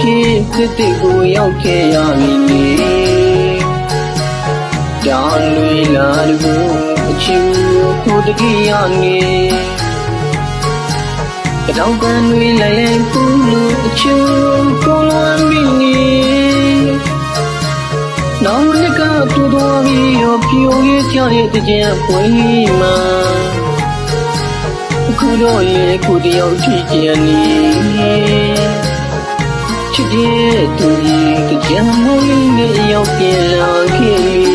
ဖြစ်တစ်တစ်ကိုရောက်ခဲ့ရမည်လေတောင်းတွေလာလို့အချူကိုတတိယငယ်တောင်းပန်တွေလိုက်လိုက်ပူလို့အချူကိုလွန်ပြီးနေနောင်နှစ်ကတူတော်ပြီးရောဖြိုရေးကြတဲ့တကြံပွင့်မှာခုတော့လေခုတယောက်ကြည့်ကြနေ ချစ်တဲ့သူကြီးတကြံမွေးနဲ့ရောက်ပြန်လာခဲ့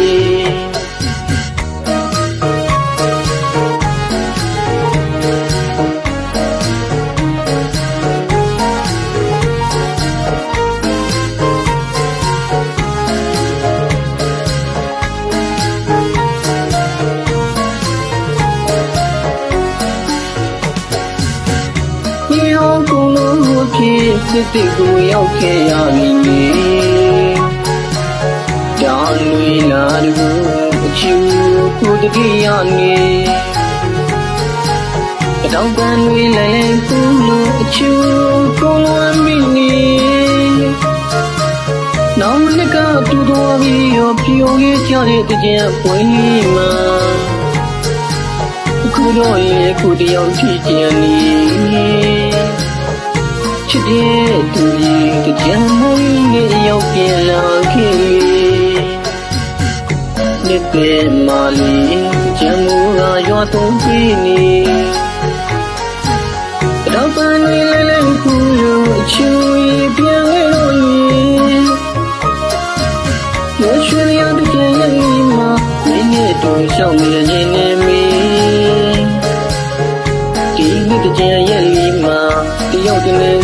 ဖြစ်စစ်တစ်ကိုရောက်ခဲ့ရမည်လေတောင်းတွေလာလို့အချူကိုတတိယနေတောင်းပန်တွေလည်းလည်းပူလို့အချူကိုလွန်ပြီးနေနောင်နှစ်ကတူတော်ပြီးရောဖြိုရေးကြတဲ့တကြံပွင့်မှာခုတော့လေခုတယောက်ကြည့်ကြနေ ချစ်တဲ့သူကြီးတကြံမွေးနဲ့ရောက်ပြန်လာခဲ့လက်တဲ့မာလီကြံမိုးကရွာသုံးပြီးနေ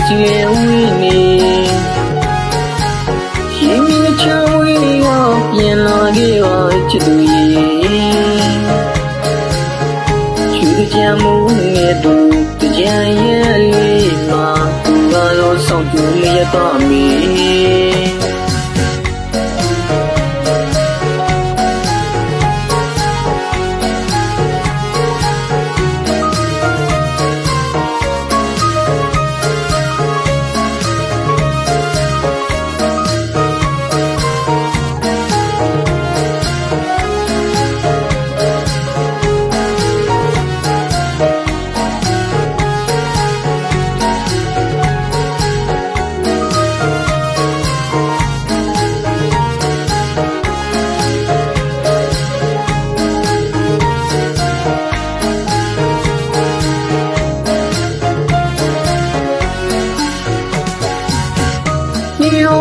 က်တည်းစီရင်ဝင်းနေရှင်မင်းချောင်းဝင်းရောပြန်လာခဲ့ပါချစ်သူရဲ့ချူတကြံမိုးနဲ့တူတကြံရဲ့လီမှာသူကတော့ဆောင်းပြမရတော့မီမြေ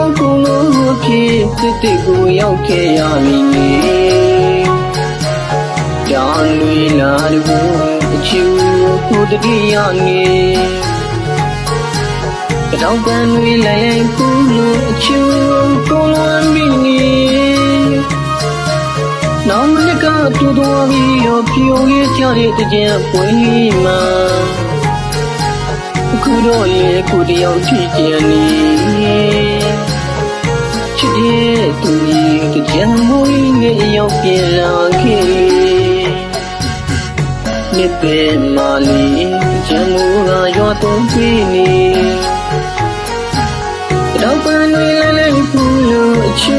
င်းကုန်လုံးဖြစ်တစ်တစ်ကိုရောက်ခဲ့ရမည်လေတောင်းတွေလာလို့အချူကိုတတိယငယ်တောင်းပန်တွေလိုက်လိုက်ပူလို့အချူကိုလွန်ပြီးနေနောင်နှစ်ကတူတော်ပြီးရောဖြိုရေးကြတဲ့တကြံပွင့်မှာခုတော့လေခုတယောက်ကြည့်ကြနေ ရောက်ပြန်လာခဲ့မြစ်ပဲမာလီဂျမူကရွာသုံးပြီးနေတော့ပန်းလေးလေးလေးပူလို့အချူ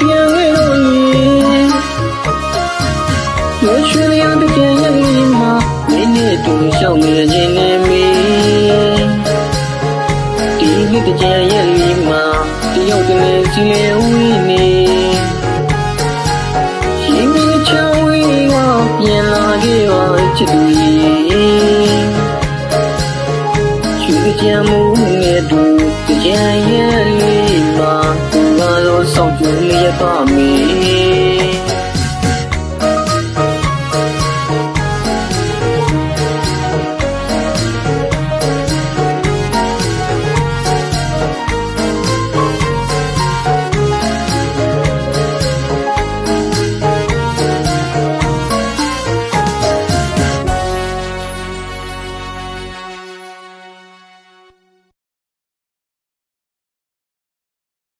ပြန်ခဲ့တော့လေရွှေရွှေလျာတကြံရဲ့မှာမင်းနဲ့တူရှောင်းနေခြင်းနဲ့မီဒီနေ့တကြံရဲ့လီမှာတယောက်တည်းစီလေဝင်းနေ ပြန်လာခဲ့ပါချစ်သူရဲ့ချူကြံမှုနဲ့တူတကြံရဲ့လီမှာသူက